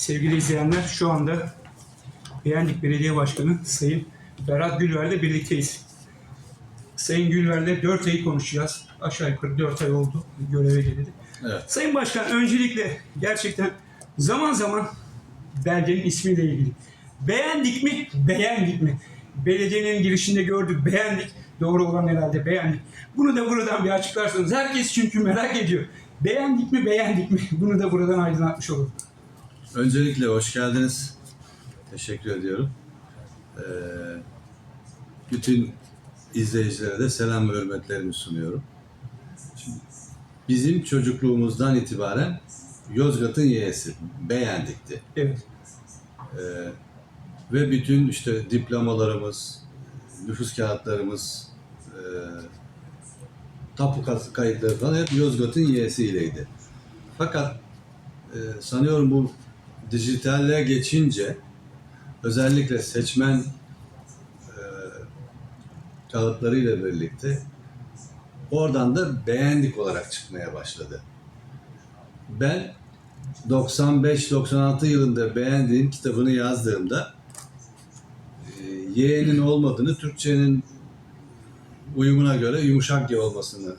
Sevgili izleyenler şu anda Beğendik Belediye Başkanı Sayın Berat Gülver'le birlikteyiz. Sayın Gülver'le 4 ayı konuşacağız. Aşağı yukarı 4 ay oldu göreve geldi. Evet. Sayın Başkan öncelikle gerçekten zaman zaman belgenin ismiyle ilgili. Beğendik mi? Beğendik mi? Belediyenin girişinde gördük, beğendik. Doğru olan herhalde beğendik. Bunu da buradan bir açıklarsanız. Herkes çünkü merak ediyor. Beğendik mi, beğendik mi? Bunu da buradan aydınlatmış olur. Öncelikle hoş geldiniz. Teşekkür ediyorum. Ee, bütün izleyicilere de selam ve hürmetlerimi sunuyorum. Şimdi bizim çocukluğumuzdan itibaren Yozgat'ın yeğesi beğendikti. Evet. Ee, ve bütün işte diplomalarımız, nüfus kağıtlarımız, e, tapu kayıtları falan hep Yozgat'ın yeğesiyleydi. Fakat e, sanıyorum bu dijitalle geçince özellikle seçmen e, kağıtlarıyla birlikte oradan da beğendik olarak çıkmaya başladı. Ben 95-96 yılında beğendiğim kitabını yazdığımda e, Y'nin olmadığını, Türkçenin uyumuna göre yumuşak Y olmasını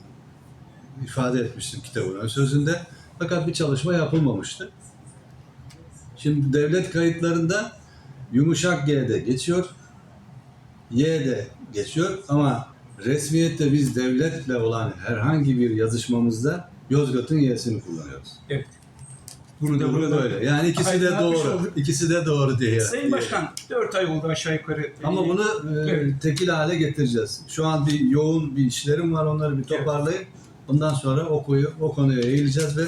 ifade etmiştim kitabın ön sözünde. Fakat bir çalışma yapılmamıştı. Şimdi devlet kayıtlarında yumuşak G'de geçiyor, Y'de geçiyor ama resmiyette biz devletle olan herhangi bir yazışmamızda Yozgat'ın Y'sini kullanıyoruz. Evet. Bunu da Burada öyle. Yani ikisi de doğru. olduk. İkisi de doğru diye. Sayın. Başkan 4 ay oldu aşağı yukarı. Ama Ee, bunu e, Evet. tekil hale getireceğiz. Şu an bir yoğun bir işlerim var. Onları bir toparlayıp bundan sonra o, koyu, o konuya eğileceğiz ve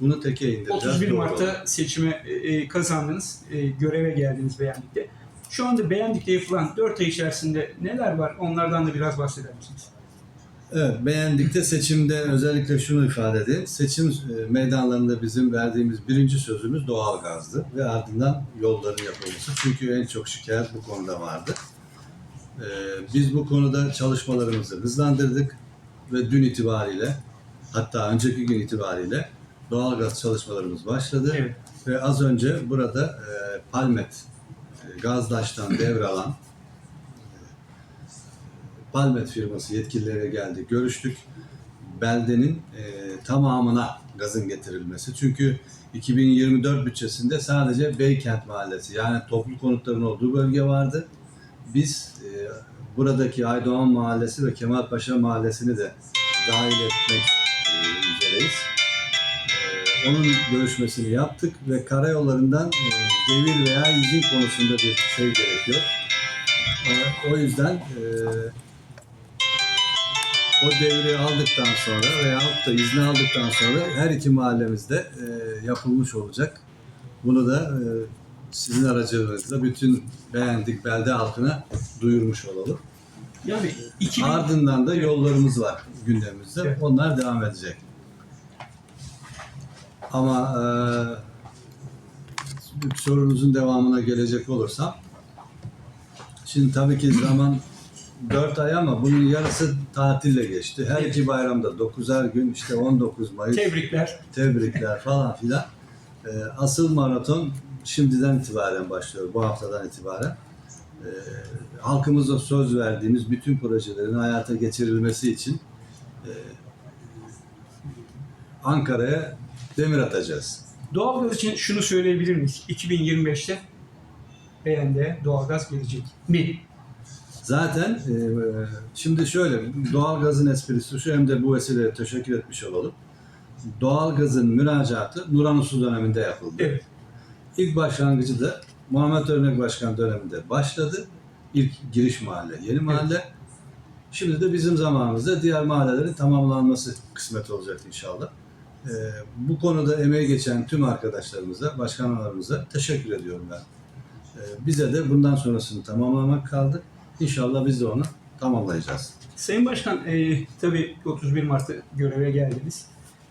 bunu teke indireceğiz. 31 Doğru Mart'ta seçime e, e, kazandınız, e, göreve geldiniz Beğendik'te. Şu anda Beğendik'te yapılan 4 ay içerisinde neler var? Onlardan da biraz bahseder misiniz? Evet, beğendikte seçimde özellikle şunu ifade edeyim. Seçim e, meydanlarında bizim verdiğimiz birinci sözümüz doğalgazdı ve ardından yolların yapılması. Çünkü en çok şikayet bu konuda vardı. E, Biz bu konuda çalışmalarımızı hızlandırdık ve dün itibariyle hatta önceki gün itibariyle doğalgaz çalışmalarımız başladı. Evet. Ve az önce burada e, Palmet e, Gazdaş'tan devralan Palmet firması yetkililere geldi. Görüştük. Beldenin e, tamamına gazın getirilmesi. Çünkü 2024 bütçesinde sadece Beykent Mahallesi yani toplu konutların olduğu bölge vardı. Biz e, buradaki Aydoğan Mahallesi ve Kemalpaşa Mahallesi'ni de dahil etmek e, üzereyiz. Onun görüşmesini yaptık ve karayollarından e, devir veya izin konusunda bir şey gerekiyor. E, o yüzden e, o devri aldıktan sonra veyahut da izni aldıktan sonra her iki mahallemizde yapılmış olacak. Bunu da sizin aracılığınızla bütün beğendik belde halkına duyurmuş olalım. Yani 2000, Ardından da yollarımız var gündemimizde. Evet. Onlar devam edecek. Ama e, sorunuzun devamına gelecek olursam şimdi tabii ki zaman 4 ay ama bunun yarısı tatille geçti. Her iki bayramda 9'ar gün işte 19 Mayıs tebrikler. tebrikler falan filan. Ee, asıl maraton şimdiden itibaren başlıyor, bu haftadan itibaren. Ee, halkımıza söz verdiğimiz bütün projelerin hayata geçirilmesi için e, Ankara'ya demir atacağız. Doğalgaz için şunu söyleyebilir miyiz? 2025'te Beğendi'ye doğalgaz gelecek mi? Zaten e, şimdi şöyle doğalgazın esprisi şu hem de bu vesileyle teşekkür etmiş olalım. Doğalgazın müracaatı Nuran döneminde yapıldı. Evet. İlk başlangıcı da Muhammed Örnek Başkan döneminde başladı. İlk giriş mahalle, yeni mahalle. Şimdi de bizim zamanımızda diğer mahallelerin tamamlanması kısmet olacak inşallah. Ee, bu konuda emeği geçen tüm arkadaşlarımıza, başkanlarımıza teşekkür ediyorum ben. Ee, bize de bundan sonrasını tamamlamak kaldı. İnşallah biz de onu tamamlayacağız. Sayın Başkan, e, tabii 31 Mart'ta göreve geldiniz.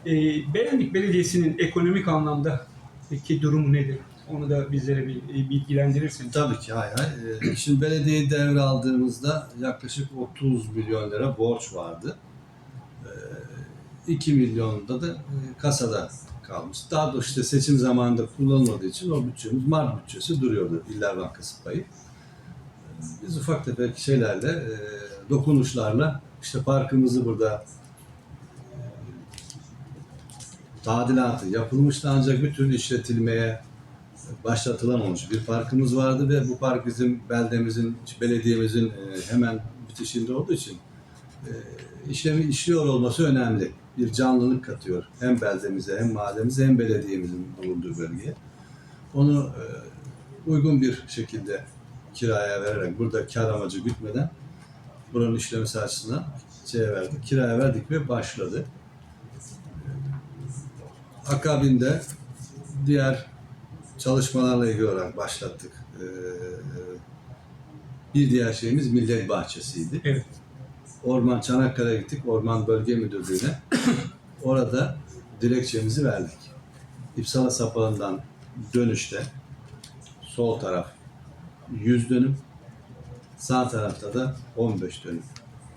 E, Beğendik Belediyesi'nin ekonomik anlamda peki durumu nedir? Onu da bizlere bir e, bilgilendirirsiniz. Tabii ki hay hay. Ee, Şimdi belediyeyi devraldığımızda yaklaşık 30 milyon lira borç vardı. Ee, 2 milyonda da e, kasada kalmış. Daha doğrusu işte seçim zamanında kullanılmadığı için o bütçemiz Mart bütçesi duruyordu İller Bankası payı. E, Biz ufak tefek şeylerle, e, dokunuşlarla işte parkımızı burada tadilatı yapılmıştı ancak bir türlü işletilmeye başlatılamamış bir parkımız vardı ve bu park bizim beldemizin, belediyemizin hemen bitişinde olduğu için işlemi işliyor olması önemli. Bir canlılık katıyor hem beldemize hem mahallemize hem belediyemizin bulunduğu bölgeye. Onu e, uygun bir şekilde kiraya vererek burada kar amacı gütmeden buranın işlemesi açısından şeye verdik, kiraya verdik ve başladı. Akabinde diğer çalışmalarla ilgili olarak başlattık. Ee, bir diğer şeyimiz Millet Bahçesi'ydi. Evet. Orman Çanakkale'ye gittik, Orman Bölge Müdürlüğü'ne. Orada dilekçemizi verdik. İpsala sapağından dönüşte sol taraf 100 dönüm, sağ tarafta da 15 dönüm.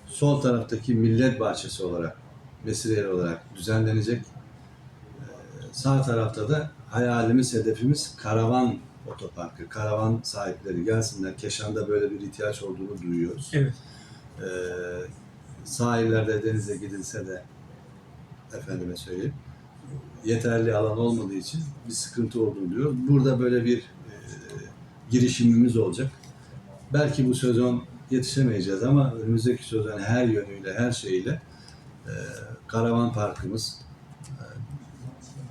Sol taraftaki Millet Bahçesi olarak, mesire olarak düzenlenecek. Ee, Sağ tarafta da hayalimiz, hedefimiz karavan otoparkı. Karavan sahipleri gelsinler. Keşan'da böyle bir ihtiyaç olduğunu duyuyoruz. Evet. Ee, sahillerde denize gidilse de efendime söyleyeyim yeterli alan olmadığı için bir sıkıntı olduğunu diyor. Burada böyle bir e, girişimimiz olacak. Belki bu sezon yetişemeyeceğiz ama önümüzdeki sezon her yönüyle, her şeyiyle e, karavan parkımız e,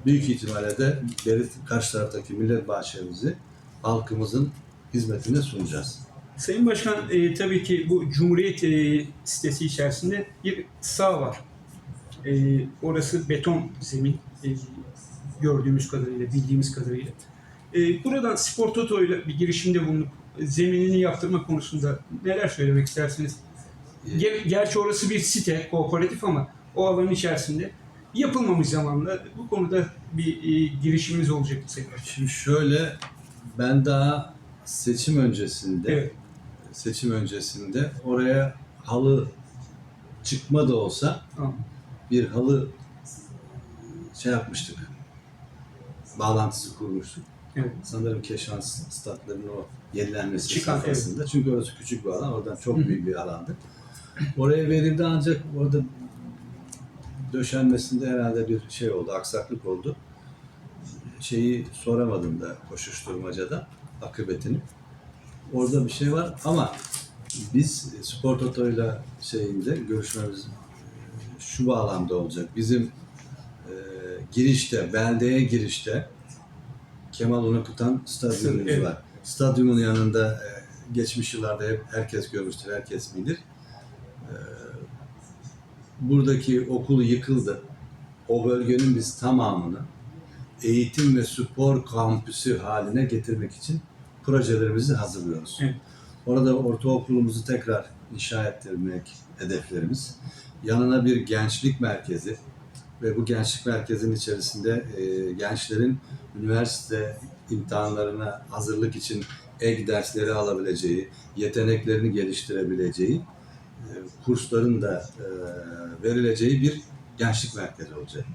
büyük ihtimalle de beri karşı taraftaki millet bahçemizi halkımızın hizmetine sunacağız. Sayın Başkan e, tabii ki bu Cumhuriyet e, sitesi içerisinde bir saha var. E, orası beton zemin e, gördüğümüz kadarıyla, bildiğimiz kadarıyla. E, buradan Spor Toto ile bir girişimde bulunup zeminini yaptırma konusunda neler söylemek istersiniz? Ger- gerçi orası bir site, kooperatif ama o alanın içerisinde yapılmamış zamanla bu konuda bir e, girişimimiz olacak Sayın Başkan. Şimdi şöyle ben daha seçim öncesinde Evet, seçim öncesinde oraya halı çıkma da olsa bir halı şey yapmıştık. Bağlantısı kurmuştuk. Evet. Sanırım Keşan statlarının o yenilenmesi Çıkan, safhasında. Çünkü orası küçük bir alan. Oradan çok hı. büyük bir alandı. Oraya verildi ancak orada döşenmesinde herhalde bir şey oldu, aksaklık oldu. Şeyi soramadım da koşuşturmacada akıbetini. Orada bir şey var ama biz Spor Toto'yla şeyinde görüşmemiz e, şu bağlamda olacak. Bizim e, girişte, beldeye girişte Kemal Unukutan stadyumumuz Evet. var. Stadyumun yanında e, geçmiş yıllarda hep herkes görmüştür, herkes bilir. E, buradaki okul yıkıldı. O bölgenin biz tamamını eğitim ve spor kampüsü haline getirmek için projelerimizi hazırlıyoruz. Evet. Orada ortaokulumuzu tekrar inşa ettirmek hedeflerimiz. Yanına bir gençlik merkezi ve bu gençlik merkezinin içerisinde e, gençlerin üniversite imtihanlarına hazırlık için ek dersleri alabileceği, yeteneklerini geliştirebileceği e, kursların da e, verileceği bir gençlik merkezi olacak.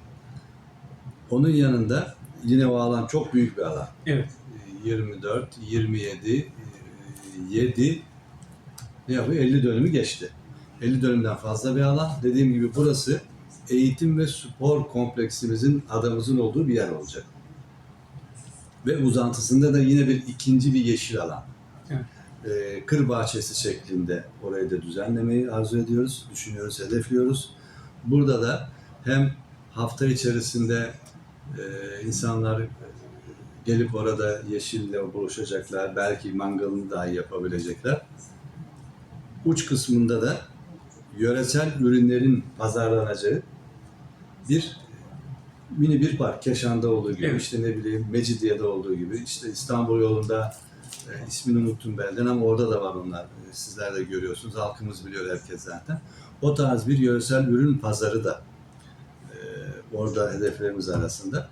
Onun yanında yine o alan çok büyük bir alan. Evet. 24, 27, e, 7 ne yapıyor? 50 dönümü geçti. 50 dönümden fazla bir alan. Dediğim gibi burası eğitim ve spor kompleksimizin adamızın olduğu bir yer olacak. Ve uzantısında da yine bir ikinci bir yeşil alan. Evet. Ee, kır bahçesi şeklinde orayı da düzenlemeyi arzu ediyoruz, düşünüyoruz, hedefliyoruz. Burada da hem hafta içerisinde e, insanlar gelip orada yeşille buluşacaklar, belki mangalını dahi yapabilecekler. Uç kısmında da yöresel ürünlerin pazarlanacağı bir mini bir park. Keşan'da olduğu gibi, Evet. işte ne bileyim Mecidiye'de olduğu gibi, işte İstanbul yolunda e, ismini unuttum belden ama orada da var onlar. E, Sizler de görüyorsunuz, halkımız biliyor herkes zaten. O tarz bir yöresel ürün pazarı da e, orada hedeflerimiz arasında.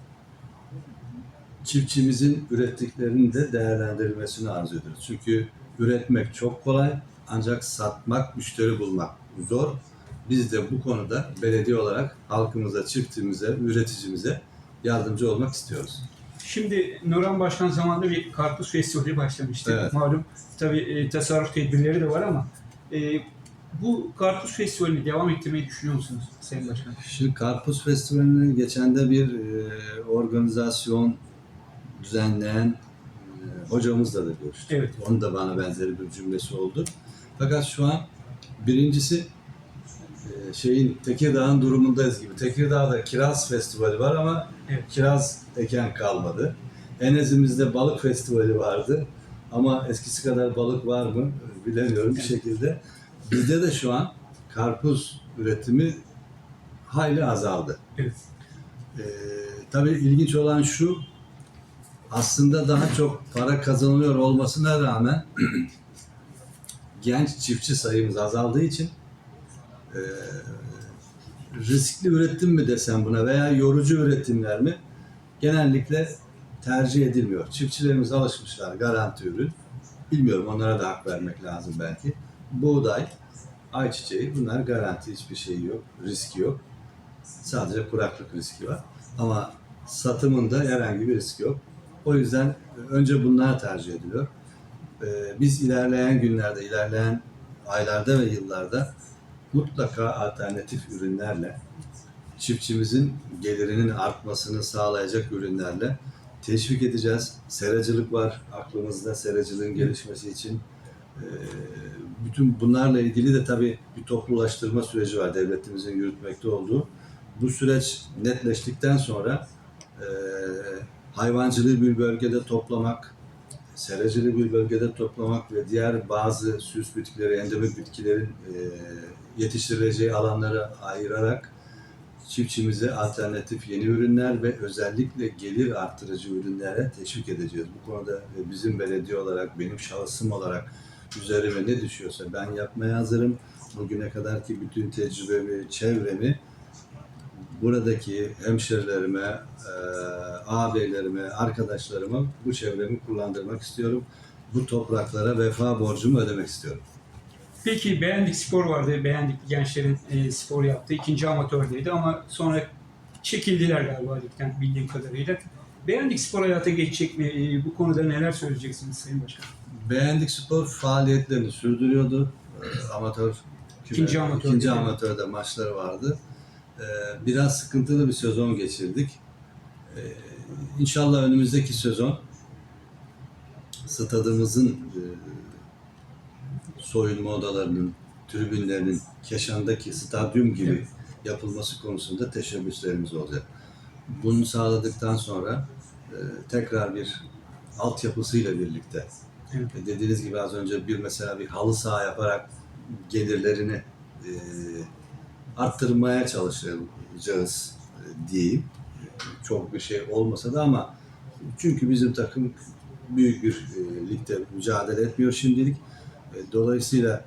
Çiftçimizin ürettiklerinin de değerlendirilmesini arzu ediyoruz. Çünkü üretmek çok kolay ancak satmak, müşteri bulmak zor. biz de bu konuda belediye olarak halkımıza, çiftimize, üreticimize yardımcı olmak istiyoruz. Şimdi Nurhan Başkan zamanında bir karpuz festivali başlamıştı. Evet. Malum tabii e, tasarruf tedbirleri de var ama e, bu karpuz festivalini devam ettirmeyi düşünüyor musunuz Sayın Başkan? Şimdi Karpuz Festivali'nin geçen de bir e, organizasyon düzenleyen e, hocamızla da görüştük. Evet. Onun da bana benzeri bir cümlesi oldu. Fakat şu an birincisi e, şeyin Tekirdağ'ın durumundayız gibi. Tekirdağ'da Kiraz Festivali var ama Evet. kiraz eken kalmadı. Enezimizde balık festivali vardı ama eskisi kadar balık var mı bilemiyorum bir şekilde. Bizde de şu an karpuz üretimi hayli azaldı. Evet. Ee, tabii ilginç olan şu, aslında daha çok para kazanılıyor olmasına rağmen genç çiftçi sayımız azaldığı için e, riskli üretim mi desem buna veya yorucu üretimler mi genellikle tercih edilmiyor. Çiftçilerimiz alışmışlar garanti ürün. Bilmiyorum onlara da hak vermek lazım belki. Buğday, ayçiçeği bunlar garanti hiçbir şey yok, riski yok. Sadece kuraklık riski var. Ama satımında herhangi bir risk yok. O yüzden önce bunlar tercih ediliyor. Ee, Biz ilerleyen günlerde, ilerleyen aylarda ve yıllarda mutlaka alternatif ürünlerle çiftçimizin gelirinin artmasını sağlayacak ürünlerle teşvik edeceğiz. Seracılık var aklımızda seracılığın gelişmesi için. Ee, Bütün bunlarla ilgili de tabii bir toplulaştırma süreci var devletimizin yürütmekte olduğu. Bu süreç netleştikten sonra e, hayvancılığı bir bölgede toplamak, seracılığı bir bölgede toplamak ve diğer bazı süs bitkileri, endemik bitkilerin e, yetiştirileceği alanlara ayırarak çiftçimize alternatif yeni ürünler ve özellikle gelir arttırıcı ürünlere teşvik edeceğiz. Bu konuda e, bizim belediye olarak, benim şahsım olarak üzerime ne düşüyorsa ben yapmaya hazırım. Bugüne kadarki bütün tecrübemi, çevremi buradaki hemşerilerime, e, ağabeylerime, arkadaşlarıma bu çevremi kullandırmak istiyorum. Bu topraklara vefa borcumu ödemek istiyorum. Peki Beğendik Spor vardı. Beğendik gençlerin e, spor yaptığı ikinci amatördeydi ama sonra çekildiler galiba ligden bildiğim kadarıyla. Beğendik Spor hayata geçecek mi? E, bu konuda neler söyleyeceksiniz Sayın Başkan? Beğendik Spor faaliyetlerini sürdürüyordu. Ee, amatör İkinci amatör. ikinci amatörde maçları vardı. Ee, biraz sıkıntılı bir sezon geçirdik. Ee, inşallah önümüzdeki sezon stadımızın e, soyunma odalarının, tribünlerinin Keşan'daki stadyum gibi yapılması konusunda teşebbüslerimiz olacak. Bunu sağladıktan sonra e, tekrar bir altyapısıyla birlikte Evet. e, dediğiniz gibi az önce bir mesela bir halı saha yaparak gelirlerini e, arttırmaya çalışacağız e, diyeyim. Çok bir şey olmasa da ama çünkü bizim takım büyük bir e, ligde mücadele etmiyor şimdilik. E, dolayısıyla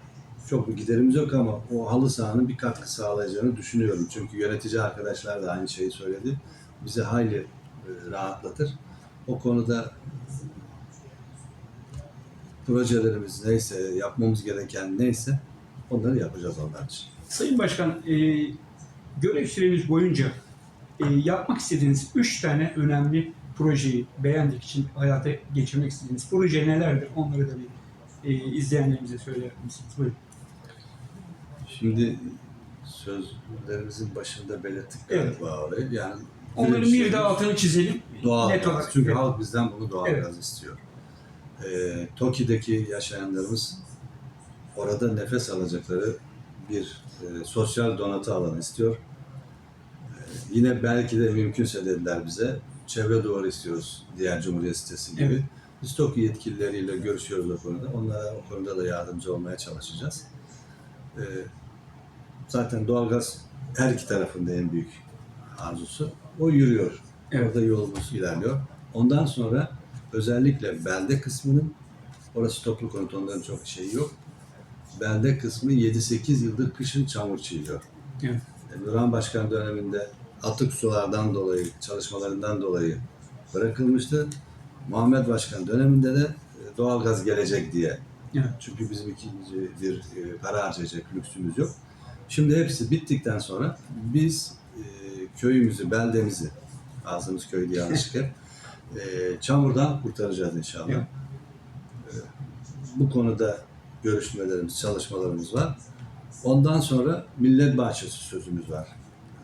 çok bir giderimiz yok ama o halı sahanın bir katkı sağlayacağını düşünüyorum. Çünkü yönetici arkadaşlar da aynı şeyi söyledi. Bizi hayli rahatlatır. O konuda projelerimiz neyse, yapmamız gereken neyse onları yapacağız onlar için. Sayın Başkan, e, görev süreniz boyunca e, yapmak istediğiniz üç tane önemli projeyi beğendik için hayata geçirmek istediğiniz proje nelerdir? Onları da bir e, izleyenlerimize söyler misiniz? Buyurun. Şimdi sözlerimizin başında belirttik Evet. galiba orayı. Yani Onların bir şeyimiz de altını çizelim. doğal net gaz. olarak. Çünkü Evet. halk bizden bunu doğal Evet. gaz istiyor. Ee, Toki'deki yaşayanlarımız orada nefes alacakları bir e, sosyal donatı alanı istiyor. Ee, yine belki de mümkünse dediler bize çevre duvarı istiyoruz diğer Cumhuriyet sitesi gibi. Evet. Biz TOKİ yetkilileriyle görüşüyoruz o konuda. Onlara o konuda da yardımcı olmaya çalışacağız. Ee, zaten doğalgaz her iki tarafında en büyük arzusu. O yürüyor. Evet. Orada yolumuz ilerliyor. Ondan sonra özellikle belde kısmının orası toplu konut onların çok şeyi yok. Belde kısmı 7-8 yıldır kışın çamur çiğliyor. Evet. E, Nurhan Başkan döneminde atık sulardan dolayı, çalışmalarından dolayı bırakılmıştı. Muhammed Başkan döneminde de e, doğalgaz gelecek diye. Evet. Çünkü bizim ikinci bir e, para harcayacak lüksümüz yok. Şimdi hepsi bittikten sonra biz köyümüzü, beldemizi, ağzımız köy diye yanlışlıkla e, çamurdan kurtaracağız inşallah. Evet. Bu konuda görüşmelerimiz, çalışmalarımız var. Ondan sonra millet bahçesi sözümüz var.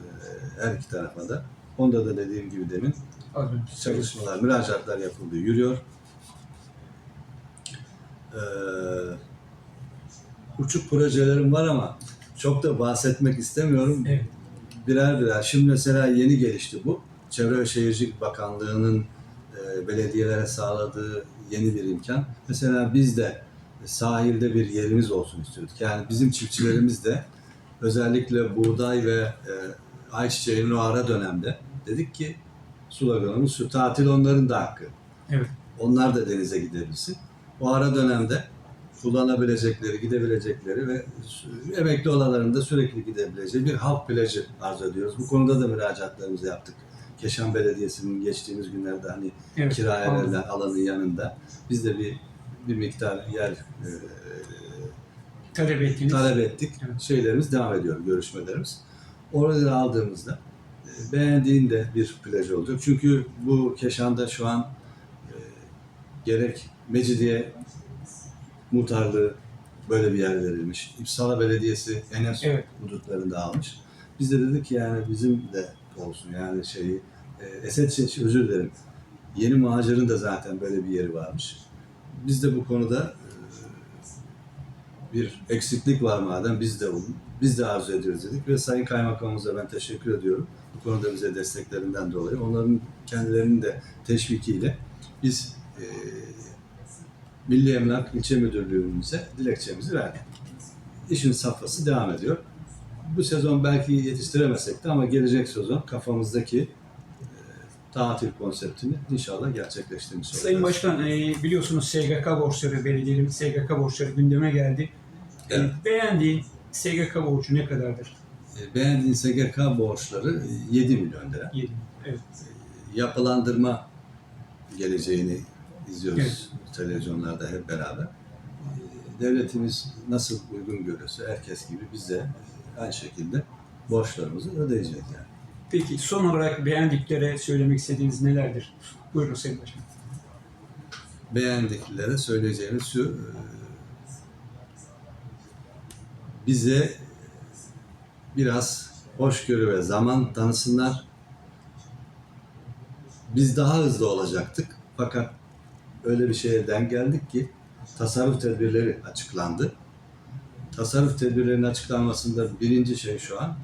E, her iki tarafa da. Onda da dediğim gibi demin söyledim. çalışmalar, müracaatlar yapıldı, yürüyor. Ee, uçuk projelerim var ama çok da bahsetmek istemiyorum. Evet. Birer birer. Şimdi mesela yeni gelişti bu. Çevre ve Şehircilik Bakanlığı'nın e, belediyelere sağladığı yeni bir imkan. Mesela biz de sahilde bir yerimiz olsun istiyorduk. Yani bizim çiftçilerimiz de özellikle buğday ve e, ayçiçeğinin o ara dönemde dedik ki sloganımız şu tatil onların da hakkı. Evet. Onlar da denize gidebilsin. O ara dönemde kullanabilecekleri, gidebilecekleri ve emekli olanların da sürekli gidebileceği bir halk plajı arzu ediyoruz. Bu konuda da müracaatlarımızı yaptık. Keşan Belediyesi'nin geçtiğimiz günlerde hani Evet. kiraya verilen alanın yanında biz de bir bir miktar yer e, Talep talep ettik. Evet. Şeylerimiz devam ediyor, görüşmelerimiz. Orada aldığımızda e, beğendiğin de bir plaj olacak. Çünkü bu Keşan'da şu an e, gerek Mecidiye muhtarlığı böyle bir yer verilmiş. İpsala Belediyesi Enes Evet. hudutlarında almış. Biz de dedik ki yani bizim de olsun yani şeyi e, Esed özür dilerim. Yeni Macir'in de zaten böyle bir yeri varmış. Biz de bu konuda e, bir eksiklik var madem biz de olun. Biz de arzu ediyoruz dedik ve Sayın Kaymakamımıza ben teşekkür ediyorum. Bu konuda bize desteklerinden dolayı. Onların kendilerinin de teşvikiyle biz e, Milli Emlak İlçe Müdürlüğümüze dilekçemizi verdik. İşin safhası devam ediyor. Bu sezon belki yetiştiremesek de ama gelecek sezon kafamızdaki tatil konseptini inşallah gerçekleştirmiş olacağız. Sayın Başkan, e, biliyorsunuz SGK borçları, belediyelerin SGK borçları gündeme geldi. E, Evet. beğendiğin SGK borcu ne kadardır? E, Beğendiğin SGK borçları e, 7 milyon lira. 7. Evet. Yapılandırma geleceğini izliyoruz televizyonlarda hep beraber. E, Devletimiz nasıl uygun görüyorsa herkes gibi biz de aynı şekilde borçlarımızı ödeyeceğiz yani. Peki son olarak beğendiklere söylemek istediğiniz nelerdir? Buyurun Sayın Başkan. beğendiklere söyleyeceğimiz şu e, bize biraz hoşgörü ve zaman tanısınlar. Biz daha hızlı olacaktık fakat öyle bir şeye denk geldik ki tasarruf tedbirleri açıklandı. Tasarruf tedbirlerinin açıklanmasında birinci şey şu an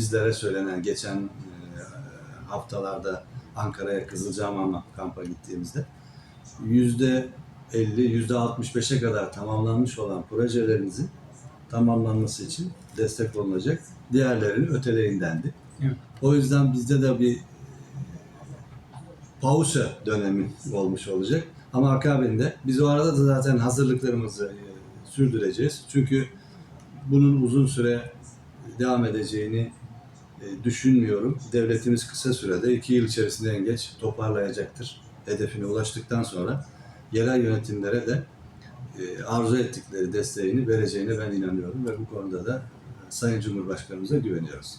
bizlere söylenen geçen e, haftalarda Ankara'ya Kızılcahamam'a kampa gittiğimizde yüzde 50, yüzde 65'e kadar tamamlanmış olan projelerinizin tamamlanması için destek olunacak. Diğerlerini öteleyin dendi. Evet. O yüzden bizde de bir pause dönemi olmuş olacak. Ama akabinde biz o arada da zaten hazırlıklarımızı e, sürdüreceğiz. Çünkü bunun uzun süre devam edeceğini e, düşünmüyorum. Devletimiz kısa sürede, iki yıl içerisinde en geç toparlayacaktır. Hedefine ulaştıktan sonra yerel yönetimlere de e, arzu ettikleri desteğini vereceğine ben inanıyorum ve bu konuda da e, Sayın Cumhurbaşkanımıza güveniyoruz.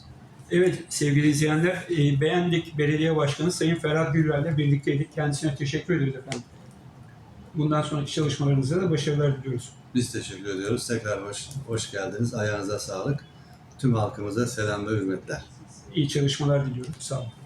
Evet sevgili izleyenler, e, beğendik Belediye Başkanı Sayın Ferhat Gürler'le birlikteydik. Kendisine teşekkür ediyoruz efendim. Bundan sonraki çalışmalarınızda da başarılar diliyoruz. Biz teşekkür ediyoruz. Tekrar hoş, hoş geldiniz. Ayağınıza sağlık. Tüm halkımıza selam ve hürmetler. İyi çalışmalar diliyorum. Sağ olun.